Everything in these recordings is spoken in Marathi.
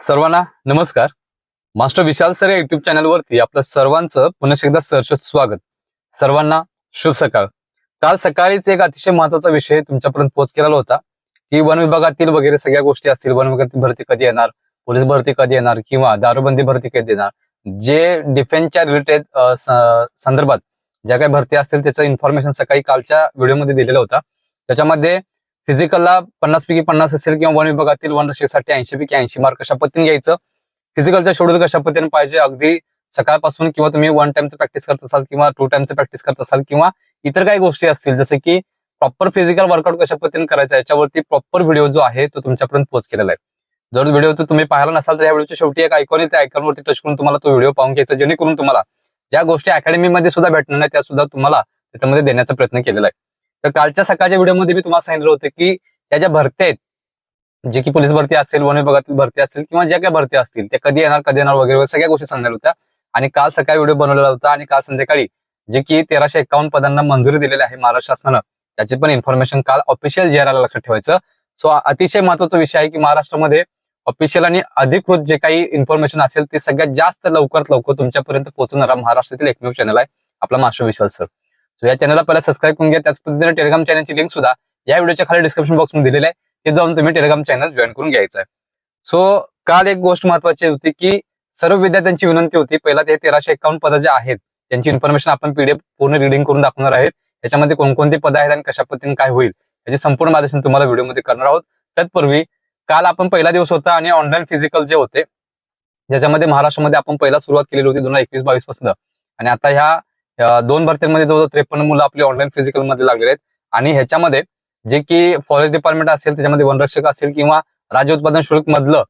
सर्वांना नमस्कार. मास्टर विशाल सर या युट्यूब चॅनलवरती आपलं सर्वांचं पुन्हा एकदा सहर्ष स्वागत. सर्वांना शुभ सकाळ. काल सकाळीच एक अतिशय महत्त्वाचा विषय तुमच्यापर्यंत पोहोच केलेला होता की वन विभागातील वगैरे सगळ्या गोष्टी असतील वन विभागातील भरती कधी येणार पोलीस भरती कधी येणार किंवा दारूबंदी भरती कधी येणार जे डिफेन्सच्या रिलेटेड संदर्भात ज्या काही भरती असतील त्याचं इन्फॉर्मेशन सकाळी कालच्या व्हिडिओमध्ये दिलेलं होता. त्याच्यामध्ये फिजिकलला पन्नास पैकी पन्नास असेल किंवा वन विभागातील वन रक्षेसाठी ऐंशी पैकी ऐंशी मार्क कशा पद्धतीने घ्यायचं? फिजिकलचं शेड्यूल कशा पद्धतीने पाहिजे? अगदी सकाळपासून किंवा तुम्ही वन टाइमचं प्रॅक्टिस करत असाल किंवा टू टाइमचं प्रॅक्टिस करत असाल किंवा इतर काही गोष्टी असतील जसं की प्रॉपर फिजिकल वर्कआउट कशा पद्धतीने करायचं याच्यावरती प्रॉपर व्हिडिओ जो आहे तो तुमच्यापर्यंत पोहोच केलेला आहे. जर व्हिडिओ तो तुम्ही पाहिला नसाल तर या व्हिडिओच्या शेवटी एक आयकॉन त्या आयकॉनवरती टच करून तुम्हाला तो व्हिडिओ पाहून घ्यायचा जेणेकरून तुम्हाला ज्या गोष्टी अकॅडमीमध्ये सुद्धा भेटणार नाही त्या सुद्धा तुम्हाला त्याच्यामध्ये देण्याचा प्रयत्न केलेला आहे. तर कालच्या सकाळच्या व्हिडिओमध्ये मी तुम्हाला सांगितलं होतं की या ज्या भरत्या आहेत जे की पोलीस भरती असेल वन विभागातील भरती असेल किंवा ज्या काही भरती असतील त्या कधी येणार कधी येणार वगैरे सगळ्या गोष्टी सांगणार होत्या. आणि काल सकाळी व्हिडिओ बनवलेला होता आणि काल संध्याकाळी जे की तेराशे एकावन्न पदांना मंजुरी दिलेली आहे महाराष्ट्र शासनानं. त्याची पण इन्फॉर्मेशन काल ऑफिशियल जे लक्षात ठेवायचं. सो अतिशय महत्त्वाचा विषय आहे की महाराष्ट्रामध्ये ऑफिशियल आणि अधिकृत जे काही इन्फॉर्मेशन असेल ते सगळ्यात जास्त लवकरात लवकर तुमच्यापर्यंत पोहोचणारा महाराष्ट्रातील एकमेव चॅनल आहे. आपला मास्टर विशाल सर सो या चॅनलला पहिला सबस्क्राईब करून घ्या. त्याच पद्धतीने टेलिग्राम चॅनलची लिंक सुद्धा या व्हिडिओच्या खाली डिस्क्रिप्शन बॉक्समध्ये दिलेली आहे. ते जाऊन तुम्ही टेलिग्राम चॅनल जॉईन करून घ्यायचं आहे. सो काल एक गोष्ट महत्वाची होती की सर्व विद्यार्थ्यांची विनंती होती. पहिला ते तेराशे एकावन्न पदं जे आहेत त्यांची इन्फॉर्मेशन आपण पीडीएफ पूर्ण रिडिंग करून दाखवणार आहेत. त्याच्यामध्ये कोणकोणती पदं आहेत आणि कशा पद्धतीने काय होईल याचे संपूर्ण मार्गदर्शन तुम्हाला व्हिडिओमध्ये करणार आहोत. तत्पूर्वी काल आपण पहिला दिवस होता आणि ऑनलाईन फिजिकल जे होते ज्याच्यामध्ये महाराष्ट्रामध्ये आपण पहिला सुरुवात केलेली होती दोन हजार एकवीस बावीसपासून. आणि आता ह्या दोन भरतीमध्ये जवळजवळ त्रेपन्न मुलं आपली ऑनलाईन फिजिकलमध्ये लागलेले आहेत. आणि ह्याच्यामध्ये जे की फॉरेस्ट डिपार्टमेंट असेल त्याच्यामध्ये वनरक्षक असेल किंवा राज्य उत्पादन शुल्क मधलं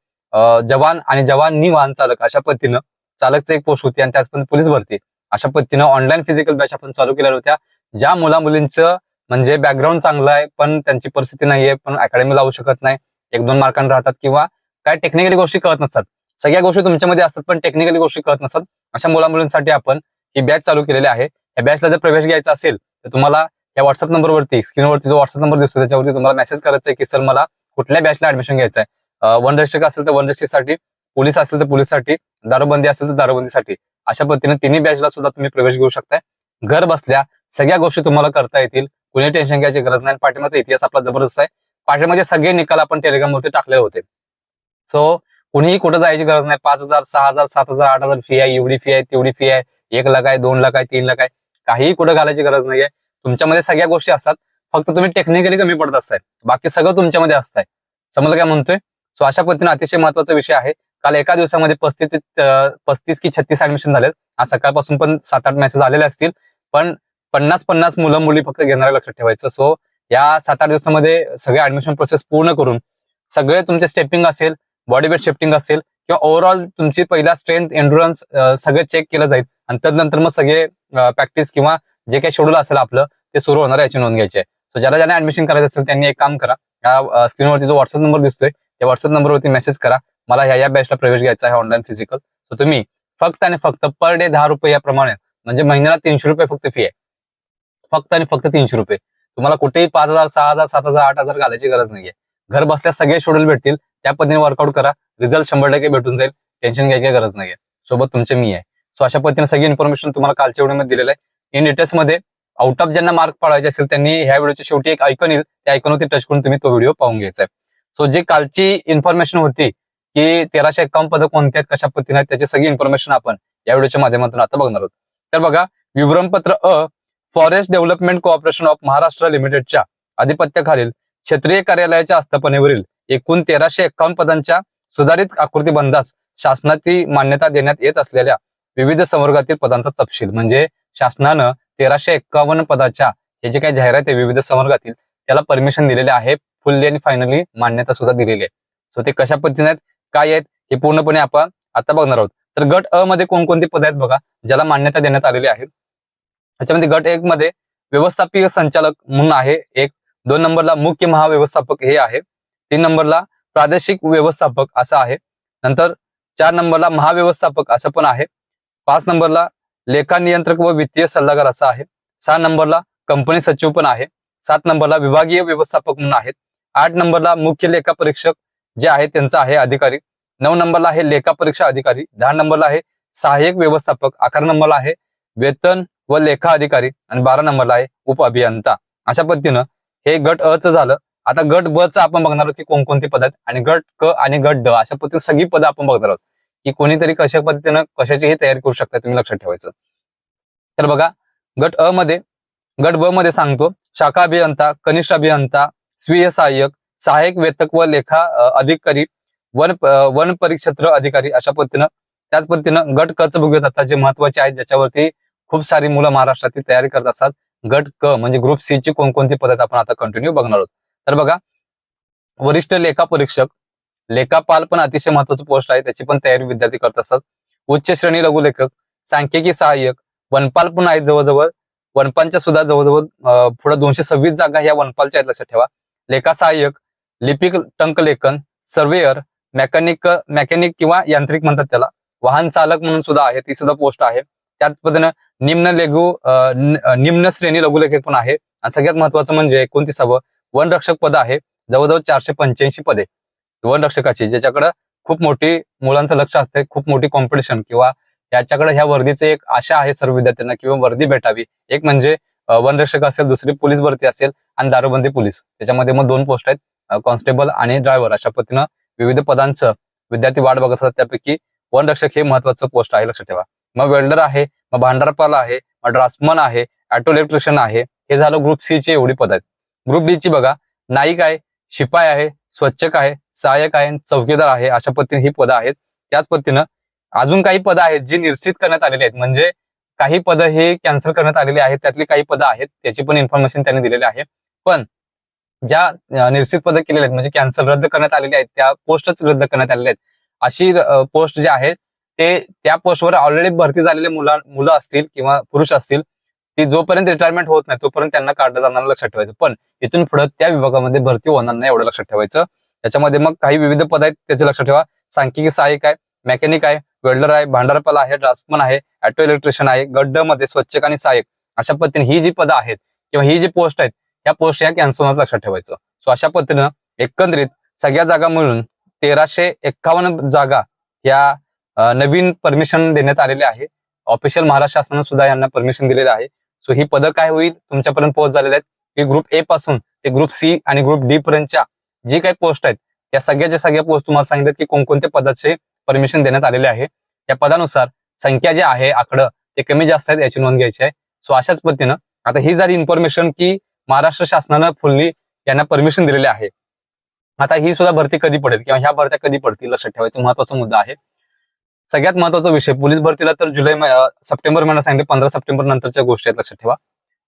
जवान आणि जवानी वाहन चालक अशा पद्धतीनं चालकचं एक पोस्ट होती आणि त्याचपर्यंत पोलीस भरती. अशा पद्धतीनं ऑनलाईन फिजिकल बॅच आपण चालू केलेल्या होत्या. ज्या मुला मुलींचं म्हणजे बॅकग्राऊंड चांगलं आहे पण त्यांची परिस्थिती नाहीये पण अकॅडमी लावू शकत नाही. एक दोन मार्कांना राहतात किंवा काय टेक्निकली गोष्टी कळत नसतात. सगळ्या गोष्टी तुमच्यामध्ये असतात पण टेक्निकली गोष्टी कळत नसतात. अशा मुला मुलींसाठी आपण ही बॅच चालू केलेली आहे. या बॅचला जर प्रवेश घ्यायचा असेल तर तुम्हाला या व्हॉट्सअप नंबरवरती स्क्रीनवरती जो व्हॉट्सअप नंबर दिसतो त्याच्यावरती तुम्हाला मेसेज करायचा आहे की सर मला कुठल्या बॅचला ऍडमिशन घ्यायचं आहे वन रक्षक असेल तर वन रक्षकसाठी पोलीस असेल तर पोलीससाठी दारूबंदी असेल तर दारूबंदीसाठी. अशा पद्धतीने तिन्ही बॅचला सुद्धा तुम्ही प्रवेश घेऊ शकताय. घर बसल्या सगळ्या गोष्टी तुम्हाला करता येतील. कुणी टेन्शन घ्यायची गरज नाही. पाठिंबाचा इतिहास आपला जबरदस्त आहे. पाठिंबाचे सगळे निकाल आपण टेलिग्रामवरती टाकलेले होते. सो कुणीही कुठं जायची गरज नाही. पाच हजार सहा हजार सात हजार आठ हजार फी आहे. एवढी फी आहे तेवढी फी आहे. एक लाख आहे दोन लाख आहे तीन लाख आहे काहीही कुठं घालायची गरज नाहीये. तुमच्यामध्ये सगळ्या गोष्टी असतात फक्त तुम्ही टेक्निकली कमी पडत असताय. बाकी सगळं तुमच्यामध्ये असताय. समजलं काय म्हणतोय? सो अशा पद्धतीने अतिशय महत्त्वाचा विषय आहे. काल एका दिवसामध्ये पस्तीस ते पस्तीस की छत्तीस ऍडमिशन झालेत. आज सकाळपासून पण सात आठ मेसेज आलेले असतील. पण पन्नास पन्नास मुलं मुली फक्त घेणारे लक्षात ठेवायचं. सो या सात आठ दिवसामध्ये सगळे ऍडमिशन प्रोसेस पूर्ण करून सगळे तुमचे स्टेपिंग असेल बॉडी वेट शिफ्टिंग असेल किंवा ओव्हरऑल तुमची पहिला स्ट्रेंथ एन्डुरन्स सगळं चेक केलं जाईल. आणि त्यानंतर मग सगळे प्रॅक्टिस किंवा जे काही शेड्यूल असेल आपलं ते सुरू होणार याची नोंद घ्यायची आहे. सो ज्याला ज्यांना ऍडमिशन करायचं असेल त्यांनी एक काम करा. या स्क्रीनवरती जो व्हॉट्सअप नंबर दिसतोय त्या व्हॉट्सअप नंबरवरती मेसेज करा. मला ह्या या बॅचला प्रवेश घ्यायचा आहे ऑनलाईन फिजिकल सो तुम्ही फक्त आणि फक्त पर डे दहा रुपये याप्रमाणे म्हणजे महिन्याला तीनशे रुपये फक्त फी आहे. फक्त आणि फक्त तीनशे रुपये. तुम्हाला कुठेही पाच हजार सहा हजार सात हजार आठ हजार घालायची गरज नाहीये. घर बसल्या सगळे शेड्यूल भेटतील. त्या पद्धतीने वर्कआउट करा. रिझल्ट शंभर टक्के भेटून जाईल. टेन्शन घ्यायची गरज नाहीये. सोबत तुमचे मी आहे. सो अशा पद्धतीने सगळी इन्फॉर्मेशन तुम्हाला कालच्या व्हिडिओमध्ये दिलेलं आहे. इन डिटेल्समध्ये आउट ऑफ ज्यांना मार्क पाळायचे असेल त्यांनी ह्या व्हिडिओच्या शेवटी एक ऐकून येईल. त्या ऐकूनवरती टच करून तुम्ही तो व्हिडिओ पाहून घ्यायचा आहे. सो जी कालची इन्फॉर्मेशन होती की तेराशे एक्कावन पदं कोणती आहेत कशा पद्धतीने आहेत त्याची सगळी इन्फॉर्मेशन आपण या व्हिडिओच्या माध्यमातून आता बघणार आहोत. तर बघा विवरणपत्र a forest development cooperation of Maharashtra लिमिटेडच्या आधिपत्याखालील क्षेत्रीय कार्यालयाच्या आस्थापनेवरील एकूण तेराशे एकावन्न पदांच्या सुधारित आकृतीबंधास शासनाची मान्यता देण्यात येत असलेल्या विविध संवर्गातील पदांचा तपशील. म्हणजे शासनानं तेराशे एक्कावन्न पदाच्या हे जे काही जाहिरात आहे विविध संवर्गातील त्याला परमिशन दिलेले आहे. फुल्ली आणि फायनली मान्यता सुद्धा दिलेली आहे. सो ते कशा पद्धतीने आहेत काय आहेत हे पूर्णपणे आपण आता बघणार आहोत. तर गट अ मध्ये कोणकोणती पद आहेत बघा ज्याला मान्यता देण्यात आलेली आहे. त्याच्यामध्ये गट एक मध्ये व्यवस्थापकीय संचालक म्हणून आहे एक. दोन नंबरला मुख्य महाव्यवस्थापक हे आहे. तीन नंबरला प्रादेशिक व्यवस्थापक असं आहे. नंतर चार नंबरला महाव्यवस्थापक असं पण आहे. पाच नंबरला लेखा नियंत्रक व वित्तीय सल्लागार असा आहे. सहा नंबरला कंपनी सचिव पण आहे. सात नंबरला विभागीय व्यवस्थापक म्हणून आहेत. आठ नंबरला मुख्य लेखा परीक्षक जे आहे त्यांचा आहे अधिकारी. नऊ नंबरला आहे लेखा परीक्षा अधिकारी. दहा नंबरला आहे सहाय्यक व्यवस्थापक. अकरा नंबरला आहे वेतन व लेखा अधिकारी. आणि बारा नंबरला आहे उप अभियंता अशा पद्धतीनं हे गट अ झालं. आता गट ब च आपण बघणार आहोत की कोणकोणती पद आहेत आणि गट क आणि गट ड अशा पद्धतीने सगळी पदं आपण बघणार आहोत. की कोणीतरी कशा पद्धतीनं कशाचीही तयारी करू शकता तुम्ही लक्षात ठेवायचं. तर बघा गट अ मध्ये गट ब मध्ये सांगतो शाखा अभियंता कनिष्ठ अभियंता स्वीय सहाय्यक सहाय्यक वेतक व लेखा अधिकारी वन वन परिक्षेत्र अधिकारी अशा पद्धतीनं त्याच पद्धतीनं गट कच च बघूयात आता जे महत्त्वाचे आहेत ज्याच्यावरती खूप सारी मुलं महाराष्ट्रातील तयारी करत असतात गट क म्हणजे ग्रुप सी ची कोणकोणती पद्धत आपण आता कंटिन्यू बघणार आहोत. तर बघा वरिष्ठ लेखा परीक्षक लेखापाल पण अतिशय महत्वाचं पोस्ट आहे. त्याची पण तयारी विद्यार्थी करत असतात. उच्च श्रेणी लघुलेखक सांख्यिकी सहाय्यक वनपाल पण आहेत जवळजवळ. वनपालच्या सुद्धा जवळजवळ पुढे दोनशे सव्वीस जागा ह्या वनपालच्या आहेत लक्षात ठेवा. लेखा सहाय्यक लिपिक टंकलेखन सर्वेअर मेकॅनिक मेकॅनिक किंवा यांत्रिक म्हणतात त्याला. वाहन चालक म्हणून सुद्धा आहे ती सुद्धा पोस्ट आहे. त्याच पद्धतीनं निम्न लघु निम्न श्रेणी लघुलेखक पण आहे. आणि सगळ्यात महत्वाचं म्हणजे एकोणतीसावं वनरक्षक पद आहे. जवळजवळ चारशे पंच्याऐंशी पदे. वनरक्षकाची ज्याच्याकडं खूप मोठी मुलांचं लक्ष असते खूप मोठी कॉम्पिटिशन किंवा याच्याकडे ह्या वर्दीचे एक आशा आहे सर्व विद्यार्थ्यांना किंवा वर्दी भेटावी. एक म्हणजे वनरक्षक असेल दुसरी पोलीस भरती असेल आणि दारूबंदी पोलीस. त्याच्यामध्ये मग दोन पोस्ट आहेत कॉन्स्टेबल आणि ड्रायव्हर अशा पद्धतीनं विविध पदांचं विद्यार्थी वाट बघत असतात. त्यापैकी वनरक्षक हे महत्वाचं पोस्ट आहे. लक्षात ठेवा. मग वेल्डर आहे मग भांडारपाल आहे मग ड्राफ्टमन आहे ऑटो इलेक्ट्रिशियन आहे. हे झालं ग्रुप सी ची एवढी पद आहेत. ग्रुप डी ची बघा नाईक आहे शिपाई आहे स्वच्छक आहे सहाय्यक आहे चौकीदार आहे अशा पद्धतीने ही पदं आहेत. त्याच पद्धतीनं अजून काही पदं आहेत जी निश्चित करण्यात आलेली आहेत. म्हणजे काही पदं हे कॅन्सल करण्यात आलेली आहेत. त्यातली काही पदं आहेत त्याची पण इन्फॉर्मेशन त्यांनी दिलेली आहे. पण ज्या निश्चित पदं केलेली आहेत म्हणजे कॅन्सल रद्द करण्यात आलेली आहेत त्या पोस्टच रद्द करण्यात आलेल्या आहेत. अशी पोस्ट जे आहेत ते त्या पोस्टवर ऑलरेडी भरती झालेले मुला मुलं असतील किंवा पुरुष असतील ती जोपर्यंत रिटायरमेंट होत नाही तोपर्यंत त्यांना काढलं जाणार लक्षात ठेवायचं. पण इथून पुढे त्या विभागामध्ये भरती होणार नाही एवढं लक्षात ठेवायचं. त्याच्यामध्ये मग काही विविध पद आहेत त्याचे लक्षात ठेवा. सांख्यिकी सहाय्यक आहे मेकॅनिक आहे वेल्डर आहे भांडारपाला आहे ड्राफ्टमन आहे ऑटो इलेक्ट्रिशियन आहे गड्डमध्ये स्वच्छक आणि सहाय्यक. अशा पद्धतीने ही जी पदं आहेत किंवा ही जी पोस्ट आहेत या पोस्ट या कॅन्सल होणार लक्षात ठेवायचं. सो अशा पद्धतीनं एकंदरीत सगळ्या जागा मिळून तेराशे एक्कावन्न जागा या नवीन परमिशन देण्यात आलेले आहे. ऑफिशियल महाराष्ट्र शासनानं सुद्धा यांना परमिशन दिलेलं आहे. सो ही पदं काय होईल? तुमच्यापर्यंत पोहोच झालेले आहेत. की ग्रुप ए पासून ते ग्रुप सी आणि ग्रुप डी पर्यंतच्या जी काही पोस्ट आहेत या सगळ्याच्या सगळ्या पोस्ट तुम्हाला सांगितलं की कोणकोणत्या पदाचे परमिशन देण्यात आलेले आहे. या पदानुसार संख्या जे आहे आकडं ते कमी जास्त आहेत याची नोंद घ्यायची आहे. सो अशाच पद्धतीनं आता ही झाली इन्फॉर्मेशन की महाराष्ट्र शासनानं फुल्ली यांना परमिशन दिलेले आहे. आता ही सुद्धा भरती कधी पडेल किंवा ह्या भरत्या कधी पडतील लक्षात ठेवायचा महत्त्वाचा मुद्दा आहे. सगळ्यात महत्त्वाचा विषय पोलीस भरतीला तर जुलै सप्टेंबर महिना सांगितले पंधरा सप्टेंबर नंतरच्या गोष्टी आहेत लक्षात ठेवा.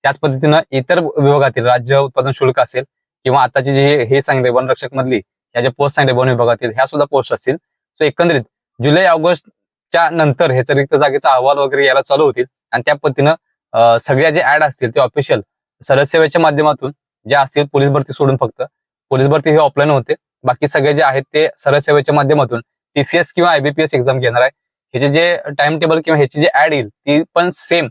त्याच पद्धतीनं इतर विभागातील राज्य उत्पादन शुल्क असेल किंवा आताची जी हे सांगितले वनरक्षक मधली ह्या ज्या पोस्ट सांगितले वन विभागातील ह्या सुद्धा पोस्ट असतील. सो एकंदरीत जुलै ऑगस्टच्या नंतर ह्याचा रिक्त जागेचा अहवाल वगैरे यायला चालू होतील. आणि त्या पद्धतीनं सगळ्या जे ऍड असतील ते ऑफिशियल सरळ सेवेच्या माध्यमातून ज्या असतील पोलीस भरती सोडून फक्त. पोलीस भरती हे ऑफलाईन होते. बाकी सगळे जे आहेत ते सरळ सेवेच्या माध्यमातून टीसीएस किंवा आयबीपीएस एक्झाम घेणार आहे. ह्याचे जे टाइम टेबल किंवा ह्याची जी ऍड येईल ती पण सेम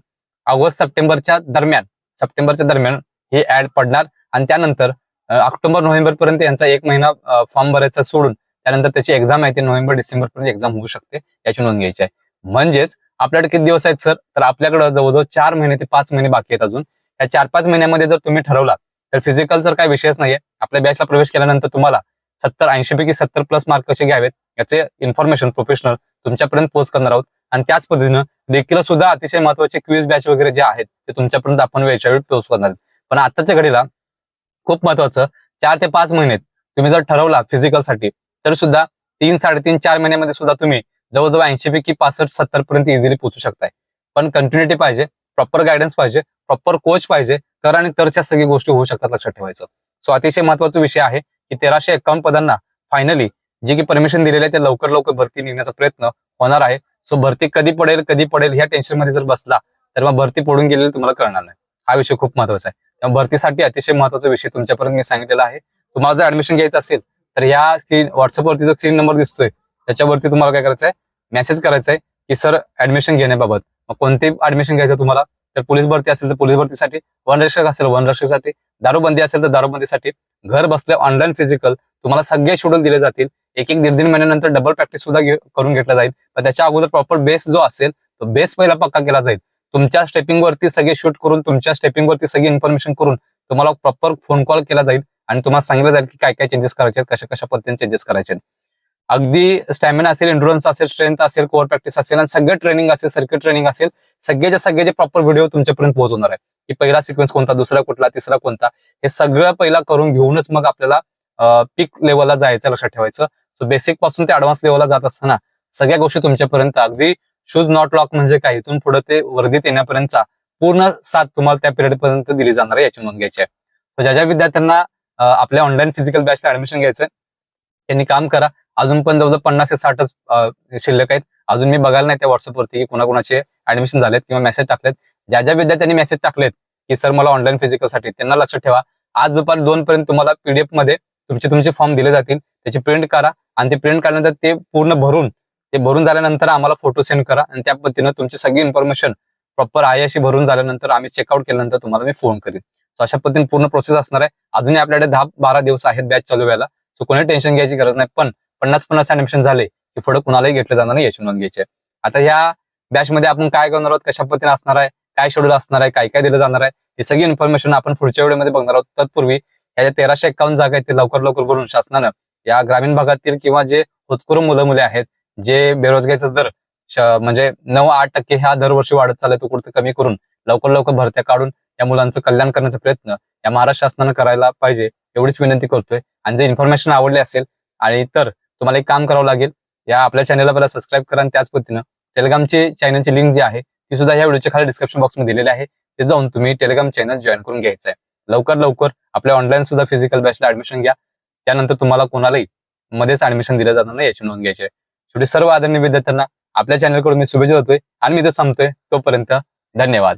ऑगस्ट सप्टेंबरच्या दरम्यान. सप्टेंबरच्या दरम्यान ही ऍड पडणार. आणि त्यानंतर ऑक्टोबर नोव्हेंबर पर्यंत यांचा एक महिना फॉर्म भरायचा सोडून त्यानंतर त्याची एक्झाम आहे ते नोव्हेंबर डिसेंबर पर्यंत एक्झाम होऊ शकते याची नोंद घ्यायची आहे. म्हणजेच आपल्याकडे किती दिवस आहेत सर? तर आपल्याकडे जवळजवळ चार महिने ते पाच महिने बाकी आहेत अजून. या चार पाच महिन्यामध्ये जर तुम्ही ठरवलात तर फिजिकल तर काही विषयच नाहीये. आपल्या बॅचला प्रवेश केल्यानंतर तुम्हाला सत्तर ऐंशी पैकी सत्तर प्लस मार्क कसे घ्यावेत याचे इन्फॉर्मेशन प्रोफेशनल तुमच्यापर्यंत पोच करणार आहोत. आणि त्याच पद्धतीनं देखील सुद्धा अतिशय महत्त्वाचे क्विज बॅच वगैरे जे आहेत ते तुमच्यापर्यंत आपण वेळच्या वेळी पोस्ट करणार आहोत. पण आताच्या घडीला खूप महत्वाचं. चार ते पाच महिन्यात तुम्ही जर ठरवला फिजिकलसाठी तर सुद्धा तीन साडेतीन चार महिन्यामध्ये सुद्धा तुम्ही जवळजवळ ऐंशी पैकी पासष्ट सत्तर पर्यंत इझिली पोहोचू शकताय. पण कंटिन्युटी पाहिजे प्रॉपर गायडन्स पाहिजे प्रॉपर कोच पाहिजे तर आणि तरच्या सगळी गोष्टी होऊ शकतात लक्षात ठेवायचं. सो अतिशय महत्त्वाचा विषय आहे की तेराशे एकावन्न पदांना फायनली जी की परमिशन दिलेली आहे ते लवकर लवकर भरती निघण्याचा प्रयत्न होणार आहे. सो भरती कधी पडेल कधी पडेल ह्या टेन्शनमध्ये जर बसला तर मग भरती पडून गेलेली तुम्हाला कळणार नाही. हा विषय खूप महत्त्वाचा आहे. त्यामुळे भरतीसाठी अतिशय महत्त्वाचा विषय तुमच्यापर्यंत मी सांगितलेला आहे. तुम्हाला जर ऍडमिशन घ्यायचं असेल तर या स्क्रीन व्हॉट्सअपवरती जो स्क्रीन नंबर दिसतोय त्याच्यावरती तुम्हाला काय करायचं आहे मेसेज करायचा आहे की सर ऍडमिशन घेण्याबाबत. मग कोणते ऍडमिशन घ्यायचं तुम्हाला? तर पोलीस भरती असेल तर पोलीस भरतीसाठी. वनरक्षक असेल वनरक्षकसाठी. दारूबंदी असेल तर दारूबंदीसाठी. घर बसल्या ऑनलाईन फिजिकल तुम्हाला सगळे शेड्यूल दिले जातील. एक एक दीड दीड महिन्यानंतर डबल प्रॅक्टिस सुद्धा घे- करून घेतला जाईल. पण त्याच्या अगोदर प्रॉपर बेस जो असेल तो बेस पहिला पक्का केला जाईल. तुमच्या स्टेपिंग वरती सगळे शूट करून तुमच्या स्टेपिंग वरती सगळी इन्फॉर्मेशन करून तुम्हाला प्रॉपर फोन कॉल केला जाईल आणि तुम्हाला सांगितलं जाईल की काय काय चेंजेस करायचे कशा कशा पद्धतीने चेंजेस करायचे अगदी स्टॅमिना असेल इंडुरन्स असेल स्ट्रेंथ असेल कोअर प्रॅक्टिस असेल आणि सगळं ट्रेनिंग असेल सर्किट ट्रेनिंग असेल सगळ्याच्या सगळ्याचे प्रॉपर व्हिडिओ तुमच्यापर्यंत पोहोचवणार आहे. की पहिला सिक्वेन्स कोणता दुसरा कुठला तिसरा कोणता हे सगळं पहिला करून घेऊनच मग आपल्याला पीक लेवलला जायचं लक्षात ठेवायचं. सो बेसिकपासून ते ऍडव्हान्स लेवलला जात असताना सगळ्या गोष्टी तुमच्यापर्यंत अगदी शूज नॉट लॉक म्हणजे काय? इथून पुढे ते वर्दीत येण्यापर्यंतचा पूर्ण साथ तुम्हाला त्या पिरियड पर्यंत दिली जाणार आहे याची नोंद घ्यायची आहे. ज्या ज्या विद्यार्थ्यांना आपल्या ऑनलाईन फिजिकल बॅचला ऍडमिशन घ्यायचं त्यांनी काम करा. अजून पण जवळजवळ पन्नास ते साठच शिल्लक आहेत. अजून मी बघायला नाही त्या व्हॉट्सअपवरती की कोणाकोणाचे ऍडमिशन झालेत किंवा मेसेज टाकलेत. ज्या ज्या विद्यार्थ्यांनी मेसेज टाकलेत की सर मला ऑनलाईन फिजिकलसाठी त्यांना लक्षात ठेवा. आज दुपारी दोन पर्यंत तुम्हाला पीडीएफमध्ये तुमचे तुमचे फॉर्म दिले जातील. त्याची प्रिंट करा आणि ते प्रिंट काढल्यानंतर ते पूर्ण भरून ते भरून झाल्यानंतर आम्हाला फोटो सेंड करा आणि त्या पद्धतीनं तुमची सगळी इन्फॉर्मेशन प्रॉपर आहे अशी भरून झाल्यानंतर आम्ही चेकआउट केल्यानंतर तुम्हाला मी फोन करेन. सो अशा पद्धतीने पूर्ण प्रोसेस असणार आहे. अजूनही आपल्याकडे दहा बारा दिवस आहेत बॅच चालू व्हायला. सो कोणी टेन्शन घ्यायची गरज नाही. पण पन्नास पन्नास ऍडमिशन झाले की पुढे कुणालाही घेतलं जाणार नाही याची नोंद घ्यायची. आता ह्या बॅच मध्ये आपण काय करणार आहोत? कशा पद्धतीने असणार आहे? काय शेड्यूल असणार आहे? काय काय दिलं जाणार आहे? ही सगळी इन्फॉर्मेशन आपण पुढच्या व्हिडिओमध्ये बघणार आहोत. तत्पूर्वी या ज्या तेराशे एक्कावन्न जागा आहेत ते लवकर लवकर भरून शासनानं या ग्रामीण भागातील किंवा जे होतकरू मुलं मुले आहेत जे बेरोजगारीचा दर श- म्हणजे नऊ आठ टक्के ह्या दरवर्षी वाढत चालला तो कुठे कमी करून लवकर लवकर भरत्या काढून या मुलांचं कल्याण करण्याचा प्रयत्न या महाराष्ट्र शासनानं करायला पाहिजे एवढीच विनंती करतोय. आणि जर इन्फॉर्मेशन आवडली असेल आणि तर तुम्हाला एक काम करावं लागेल या आपल्या चॅनलला पहिला सबस्क्राईब करा आणि त्याच पद्धतीनं टेलिग्रामची चॅनलची लिंक जी आहे ती सुद्धा या व्हिडिओच्या खाली डिस्क्रिप्शन बॉक्समध्ये दिलेली आहे. ते जाऊन तुम्ही टेलिग्राम चॅनल जॉईन करून घ्यायचं आहे. लवकर लवकर आपल्या ऑनलाईन सुद्धा फिजिकल बॅचला ऍडमिशन घ्या. त्यानंतर तुम्हाला कोणालाही मध्येच ऍडमिशन दिलं जाणार नाही याची नोंद घ्यायची आहे. शेवटी सर्व आदरणीय विद्यार्थ्यांना आपल्या चॅनलकडून मी शुभेच्छा देतोय आणि मी इथं संपतोय. तोपर्यंत धन्यवाद.